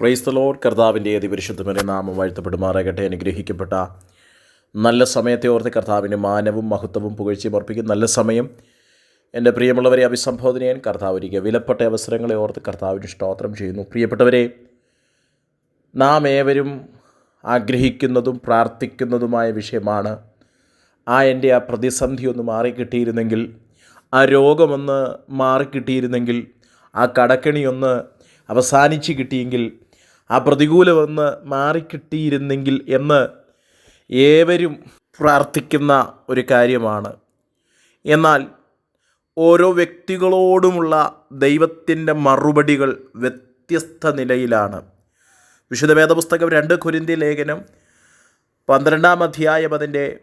Price load കർത്താവിന്റെ അതിപരിശുദ്ധമനെ നാമം വാഴ്ത്തപ്പെടുമാറാകട്ടെ. അനുഗ്രഹിക്കപ്പെട്ട നല്ല സമയത്തെ ഓർത്ത് കർത്താവിന്റെ മാനവും മഹത്വവും പുകഴ്ചയും അർപ്പിക്കും നല്ല സമയം. എന്റെ പ്രിയമുള്ളവരെ അഭിസംബോധന ചെയ്യാൻ കർത്താവ് ഇരിക്കുക വിലപ്പെട്ട അവസരങ്ങളെ ഓർത്ത് കർത്താവിന് സ്തോത്രം ചെയ്യുന്നു. പ്രിയപ്പെട്ടവരെ നാം ഏവരും ആഗ്രഹിക്കുന്നതും പ്രാർത്ഥിക്കുന്നതുമായ വിഷയമാണ്. ആ എന്റെ ആ പ്രതിസന്ധി ഒന്ന് മാറിക്കിട്ടിയിരുന്നെങ്കിൽ ആ രോഗമൊന്ന് മാറിക്കിട്ടിയിരുന്നെങ്കിൽ ആ കടക്കണിയൊന്ന് അവസാനിച്ച് കിട്ടിയെങ്കിൽ ആ പ്രതികൂലമൊന്ന് മാറിക്കിട്ടിയിരുന്നെങ്കിൽ എന്ന് ഏവരും പ്രാർത്ഥിക്കുന്ന ഒരു കാര്യമാണ്. എന്നാൽ ഓരോ വ്യക്തികളോടുമുള്ള ദൈവത്തിന്റെ മറുപടികൾ വ്യത്യസ്ത നിലയിലാണ്. വിശുദ്ധ വേദപുസ്തകം രണ്ട് കുരിന്തി ലേഖനം പന്ത്രണ്ടാം അധ്യായം അതിന്റെ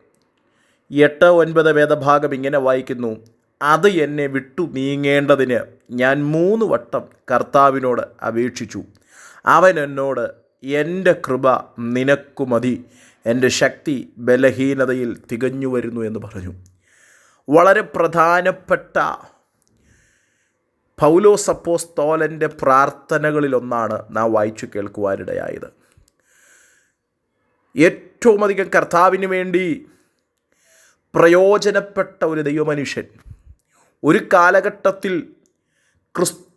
എട്ട് ഒൻപത് വേദഭാഗം ഇങ്ങനെ വായിക്കുന്നു. അത് എന്നെ വിട്ടു നീങ്ങേണ്ടതിന് ഞാൻ മൂന്ന് വട്ടം കർത്താവിനോട് അപേക്ഷിച്ചു. അവൻ എന്നോട് എന്റെ കൃപ നിനക്കു മതി. എന്റെ ശക്തി ബലഹീനതയിൽ തികഞ്ഞു വരുന്നു എന്ന് പറഞ്ഞു. വളരെ പ്രധാനപ്പെട്ട പൗലോസ് അപ്പോസ്തോലന്റെ പ്രാർത്ഥനകളിലൊന്നാണ് നാം വായിച്ചു കേൾക്കുവാനിടയായത്. ഏറ്റവും അധികം കർത്താവിന് വേണ്ടി പ്രയോജനപ്പെട്ട ഒരു ദൈവമനുഷ്യൻ ഒരു കാലഘട്ടത്തിൽ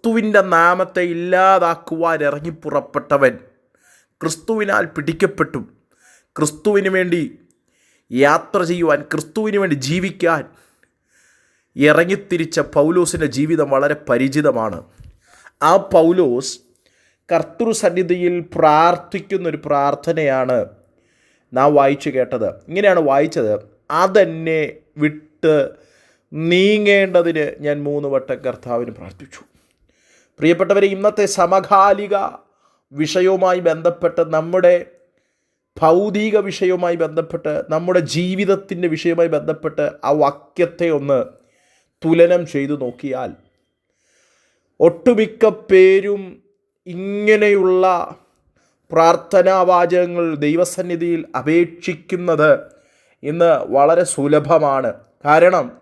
ക്രിസ്തുവിന്റെ നാമത്തെ ഇല്ലാതാക്കുവാൻ ഇറങ്ങി പുറപ്പെട്ടവൻ ക്രിസ്തുവിനാൽ പിടിക്കപ്പെട്ടു. ക്രിസ്തുവിന് വേണ്ടി യാത്ര ചെയ്യുവാൻ ക്രിസ്തുവിന് വേണ്ടി ജീവിക്കാൻ ഇറങ്ങിത്തിരിച്ച പൗലോസിന്റെ ജീവിതം വളരെ പരിചിതമാണ്. ആ പൗലോസ് കർത്തൃ കർത്തൃസന്നിധിയിൽ പ്രാർത്ഥിക്കുന്നൊരു പ്രാർത്ഥനയാണ് നാം വായിച്ചു കേട്ടത്. ഇങ്ങനെയാണ് വായിച്ചത്. അതെന്നെ വിട്ട് നീങ്ങേണ്ടതിന് ഞാൻ മൂന്ന് വട്ടം കർത്താവിന് പ്രാർത്ഥിച്ചു. പ്രിയപ്പെട്ടവരെ ഇന്നത്തെ സമകാലിക വിഷയവുമായി ബന്ധപ്പെട്ട് നമ്മുടെ ഭൗതിക വിഷയവുമായി ബന്ധപ്പെട്ട് നമ്മുടെ ജീവിതത്തിന്റെ വിഷയവുമായി ബന്ധപ്പെട്ട് ആ വാക്യത്തെ ഒന്ന് തുലനം ചെയ്തു നോക്കിയാൽ ഒട്ടുമിക്ക പേരും ഇങ്ങനെയുള്ള പ്രാർത്ഥനാവാചകങ്ങൾ ദൈവസന്നിധിയിൽ അപേക്ഷിക്കുന്നത് ഇന്ന് വളരെ സുലഭമാണ്. കാരണം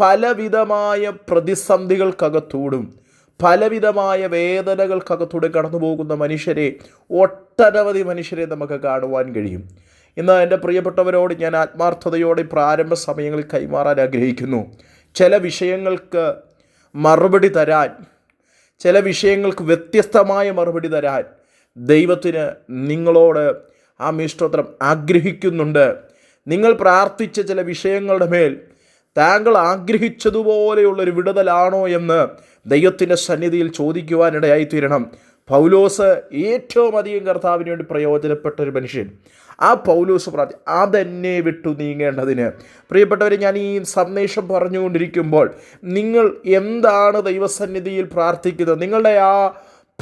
പലവിധമായ പ്രതിസന്ധികൾക്കകത്തൂടും പലവിധമായ വേദനകൾക്കകത്തൂടെ കടന്നു പോകുന്ന മനുഷ്യരെ ഒട്ടനവധി മനുഷ്യരെ നമുക്ക് കാണുവാൻ കഴിയും. ഇന്ന് എന്റെ പ്രിയപ്പെട്ടവരോട് ഞാൻ ആത്മാർത്ഥതയോടെ പ്രാരംഭ സമയങ്ങളിൽ കൈമാറാൻ ആഗ്രഹിക്കുന്നു. ചില വിഷയങ്ങൾക്ക് മറുപടി തരാൻ ചില വിഷയങ്ങൾക്ക് വ്യത്യസ്തമായ മറുപടി തരാൻ ദൈവത്തിന് നിങ്ങളോട് ആ മിഷ്ടോത്രം ആഗ്രഹിക്കുന്നുണ്ട്. നിങ്ങൾ പ്രാർത്ഥിച്ച ചില വിഷയങ്ങളുടെ മേൽ താങ്കൾ ആഗ്രഹിച്ചതുപോലെയുള്ളൊരു വിടുതലാണോ എന്ന് ദൈവത്തിന്റെ സന്നിധിയിൽ ചോദിക്കുവാനിടയായി തീരണം പൗലോസ് ഏറ്റവും അധികം കർത്താവിന് വേണ്ടി പ്രയോജനപ്പെട്ട ഒരു മനുഷ്യൻ. ആ പൗലോസ് പ്രാർത്ഥി അതെന്നെ വിട്ടു നീങ്ങേണ്ടതിന്. പ്രിയപ്പെട്ടവരെ ഞാൻ ഈ സന്ദേശം പറഞ്ഞുകൊണ്ടിരിക്കുമ്പോൾ നിങ്ങൾ എന്താണ് ദൈവസന്നിധിയിൽ പ്രാർത്ഥിക്കുന്നത്? നിങ്ങളുടെ ആ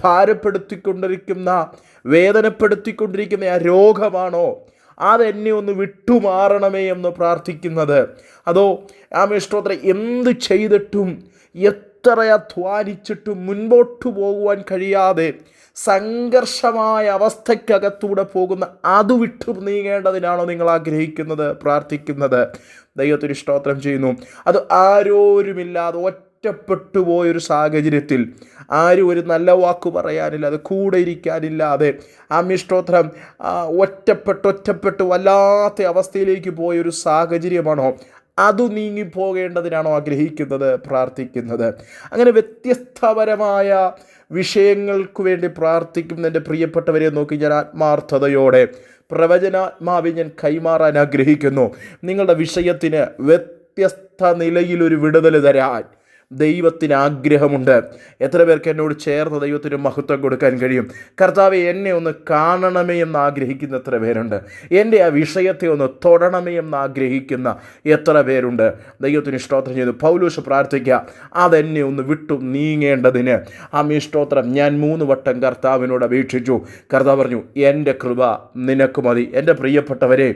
ഭാരപ്പെടുത്തിക്കൊണ്ടിരിക്കുന്ന വേദനപ്പെടുത്തിക്കൊണ്ടിരിക്കുന്ന ആ രോഗമാണോ? അതെന്നെ ഒന്ന് വിട്ടുമാറണമേ എന്ന് പ്രാർത്ഥിക്കുന്നത്. അതോ ആ മേഷ്ടോത്ര എന്ത് ചെയ്തിട്ടും എത്ര അധ്വാനിച്ചിട്ടും മുൻപോട്ട് പോകുവാൻ കഴിയാതെ സംഘർഷമായ അവസ്ഥയ്ക്കകത്തൂടെ പോകുന്ന അത് വിട്ടു നീങ്ങേണ്ടതിനാണോ നിങ്ങൾ ആഗ്രഹിക്കുന്നത് പ്രാർത്ഥിക്കുന്നത്? ദൈവത്തിന് സ്തോത്രം ചെയ്യുന്നു. അത് ആരോരുമില്ലാതെ ഒറ്റപ്പെട്ടു പോയൊരു സാഹചര്യത്തിൽ ആരും ഒരു നല്ല വാക്ക് പറയാനില്ല അത് കൂടെ ഇരിക്കാനില്ലാതെ ആ മിഷ്ടോത്രം ഒറ്റപ്പെട്ട് ഒറ്റപ്പെട്ട് വല്ലാത്ത അവസ്ഥയിലേക്ക് പോയൊരു സാഹചര്യമാണോ? അത് നീങ്ങിപ്പോകേണ്ടതിനാണോ ആഗ്രഹിക്കുന്നത് പ്രാർത്ഥിക്കുന്നത്? അങ്ങനെ വ്യത്യസ്തപരമായ വിഷയങ്ങൾക്ക് വേണ്ടി പ്രാർത്ഥിക്കുന്ന എന്റെ പ്രിയപ്പെട്ടവരെ നോക്കി ഞാൻ ആത്മാർത്ഥതയോടെ പ്രവചനാത്മാവിൽ ഞാൻ കൈമാറാൻ ആഗ്രഹിക്കുന്നു. നിങ്ങളുടെ വിഷയത്തിന് വ്യത്യസ്ത നിലയിലൊരു വിടുതൽ തരാൻ ദൈവത്തിന് ആഗ്രഹമുണ്ട് എത്ര പേർക്ക് എന്നോട് ചേർന്ന് ദൈവത്തിന് മഹത്വം കൊടുക്കാൻ കഴിയും? കർത്താവെ എന്നെ ഒന്ന് കാണണമേ എന്ന് ആഗ്രഹിക്കുന്ന എത്ര പേരുണ്ട്? എന്റെ ആ വിഷയത്തെ ഒന്ന് തൊടണമേ എന്ന് ആഗ്രഹിക്കുന്ന എത്ര പേരുണ്ട്? ദൈവത്തിന് സ്തോത്രം ചെയ്തു. പൗലൂഷ് പ്രാർത്ഥിക്കുക അതെന്നെ ഒന്ന് വിട്ടു നീങ്ങേണ്ടതിന്. ആ മീഷ്ടോത്രം ഞാൻ മൂന്ന് വട്ടം കർത്താവിനോട് അപേക്ഷിച്ചു. കർത്താവ് പറഞ്ഞു എന്റെ കൃപ നിനക്ക് മതി. എന്റെ പ്രിയപ്പെട്ടവരെ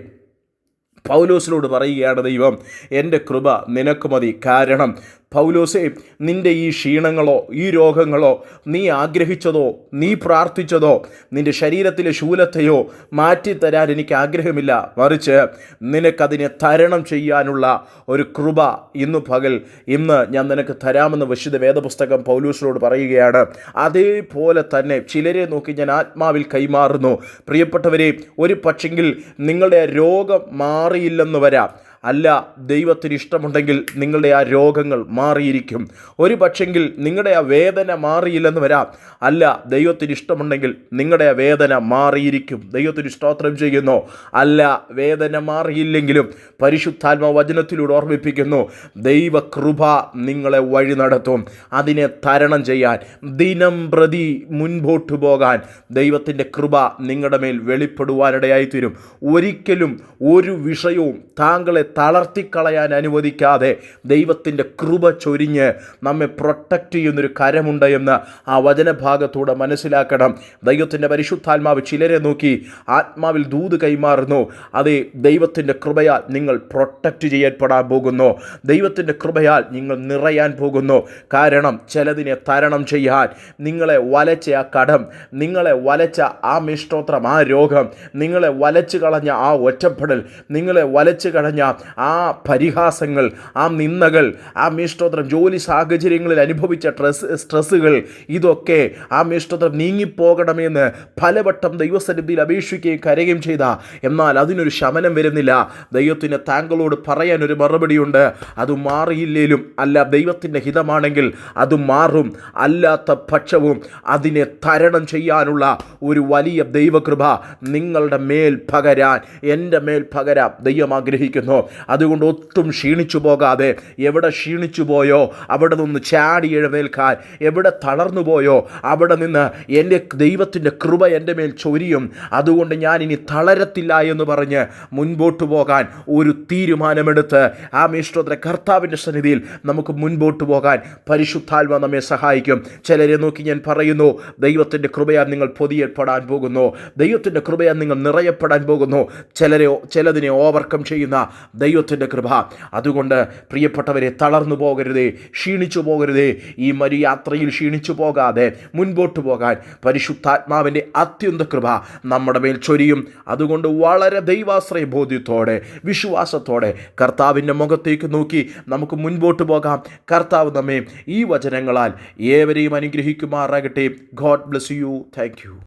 പൗലോസിനോട് പറയുകയാണ് ദൈവം എന്റെ കൃപ നിനക്ക് മതി. കാരണം പൗലോസേ നിന്റെ ഈ ക്ഷീണങ്ങളോ ഈ രോഗങ്ങളോ നീ ആഗ്രഹിച്ചതോ നീ പ്രാർത്ഥിച്ചതോ നിന്റെ ശരീരത്തിലെ ശൂലത്തെയോ മാറ്റിത്തരാൻ എനിക്ക് ആഗ്രഹമില്ല. മറിച്ച് നിനക്കതിനെ തരണം ചെയ്യാനുള്ള ഒരു കൃപ ഇന്ന് പകൽ ഇന്ന് ഞാൻ നിനക്ക് തരാമെന്ന് വിശുദ്ധ വേദപുസ്തകം പൗലൂസിനോട് പറയുകയാണ്. അതേപോലെ തന്നെ ചിലരെ നോക്കി ഞാൻ ആത്മാവിൽ കൈമാറുന്നു. പ്രിയപ്പെട്ടവരെ ഒരു പക്ഷെങ്കിൽ നിങ്ങളുടെ രോഗം മാറിയില്ലെന്ന് വരാം. അല്ല ദൈവത്തിന് ഇഷ്ടമുണ്ടെങ്കിൽ നിങ്ങളുടെ ആ രോഗങ്ങൾ മാറിയിരിക്കും. ഒരു പക്ഷെങ്കിൽ നിങ്ങളുടെ ആ വേദന മാറിയില്ലെന്ന് വരാം. അല്ല ദൈവത്തിന് ഇഷ്ടമുണ്ടെങ്കിൽ നിങ്ങളുടെ ആ വേദന മാറിയിരിക്കും. ദൈവത്തിന് സ്തോത്രം ചെയ്യുന്നു. അല്ല വേദന മാറിയില്ലെങ്കിലും പരിശുദ്ധാത്മ വചനത്തിലൂടെ ഓർമ്മിപ്പിക്കുന്നു ദൈവകൃപ നിങ്ങളെ വഴി നടത്തും. അതിനെ തരണം ചെയ്യാൻ ദിനം പ്രതി മുൻപോട്ട് പോകാൻ ദൈവത്തിന്റെ കൃപ നിങ്ങളുടെ മേൽ വെളിപ്പെടുവാനിടയായി തീരും ഒരിക്കലും ഒരു വിഷയവും താങ്കളെ തളർത്തിക്കളയാൻ അനുവദിക്കാതെ ദൈവത്തിന്റെ കൃപ ചൊരിഞ്ഞ് നമ്മെ പ്രൊട്ടക്റ്റ് ചെയ്യുന്നൊരു കരമുണ്ട് എന്ന് ആ വചനഭാഗത്തൂടെ മനസ്സിലാക്കണം. ദൈവത്തിന്റെ പരിശുദ്ധാത്മാവ് ചിലരെ നോക്കി ആത്മാവിൽ ദൂത് കൈമാറുന്നു. അതേ ദൈവത്തിന്റെ കൃപയാൽ നിങ്ങൾ പ്രൊട്ടക്റ്റ് ചെയ്യപ്പെടാൻ പോകുന്നു. ദൈവത്തിന്റെ കൃപയാൽ നിങ്ങൾ നിറയാൻ പോകുന്നു. കാരണം ചിലതിനെ തരണം ചെയ്യാൻ നിങ്ങളെ വലച്ച ആ കടം നിങ്ങളെ വലച്ച ആ മിഷ്ടോത്രം ആ രോഗം നിങ്ങളെ വലച്ചു കളഞ്ഞ ആ ഒറ്റപ്പെടൽ നിങ്ങളെ വലച്ചു കളഞ്ഞ ആ പരിഹാസങ്ങൾ ആ നിന്ദകൾ ആ മിഷ്ടോത്രം ജോലി സാഹചര്യങ്ങളിൽ അനുഭവിച്ച സ്ട്രെസ് സ്ട്രെസ്സുകൾ ഇതൊക്കെ ആ മിഷ്ടോത്രം നീങ്ങിപ്പോകണമെന്ന് പലവട്ടം ദൈവസന്നിധിയിൽ അപേക്ഷിക്കുകയും കരയുകയും ചെയ്ത. എന്നാൽ അതിനൊരു ശമനം വരുന്നില്ല. ദൈവത്തിന് താങ്കളോട് പറയാൻ ഒരു മറുപടിയുണ്ട്. അത് മാറിയില്ലേലും അല്ല ദൈവത്തിന്റെ ഹിതമാണെങ്കിൽ അത് മാറും. അല്ലാത്ത പക്ഷവും അതിനെ തരണം ചെയ്യാനുള്ള ഒരു വലിയ ദൈവകൃപ നിങ്ങളുടെ മേൽ പകരാൻ എന്റെ മേൽ പകരാൻ ദൈവം ആഗ്രഹിക്കുന്നു. അതുകൊണ്ട് ഒട്ടും ക്ഷീണിച്ചു പോകാതെ എവിടെ ക്ഷീണിച്ചു പോയോ അവിടെ നിന്ന് ചാടി എഴുന്നേൽക്കാൻ എവിടെ തളർന്നു പോയോ അവിടെ നിന്ന് എന്റെ ദൈവത്തിന്റെ കൃപ എന്റെ മേൽ ചൊരിയും. അതുകൊണ്ട് ഞാൻ ഇനി തളരത്തില്ല എന്ന് പറഞ്ഞ് മുൻപോട്ട് പോകാൻ ഒരു തീരുമാനമെടുത്ത് ആ മേഷ്ടോത്ര കർത്താവിന്റെ സന്നിധിയിൽ നമുക്ക് മുൻപോട്ട് പോകാൻ പരിശുദ്ധാത്മ നമ്മെ സഹായിക്കും. ചിലരെ നോക്കി ഞാൻ പറയുന്നു ദൈവത്തിന്റെ കൃപയാൽ നിങ്ങൾ പൊതിയപ്പെടാൻ പോകുന്നു. ദൈവത്തിന്റെ കൃപയാൽ നിങ്ങൾ നിറയപ്പെടാൻ പോകുന്നു. ചിലരെ ചിലതിനെ ഓവർകം ചെയ്യുന്ന ദൈവത്തിന്റെ കൃപ. അതുകൊണ്ട് പ്രിയപ്പെട്ടവരെ തളർന്നു പോകരുതേ ക്ഷീണിച്ചു പോകരുതേ. ഈ മരു യാത്രയിൽ ക്ഷീണിച്ചു പോകാതെ മുൻപോട്ട് പോകാൻ പരിശുദ്ധാത്മാവിന്റെ അത്യന്ത കൃപ നമ്മുടെ മേൽ ചൊരിയും. അതുകൊണ്ട് വളരെ ദൈവാശ്രയ ബോധ്യത്തോടെ വിശ്വാസത്തോടെ കർത്താവിന്റെ മുഖത്തേക്ക് നോക്കി നമുക്ക് മുൻപോട്ട് പോകാം. കർത്താവ് നമ്മെ ഈ വചനങ്ങളാൽ ഏവരെയും അനുഗ്രഹിക്കുമാറാകട്ടെ. God bless you. താങ്ക്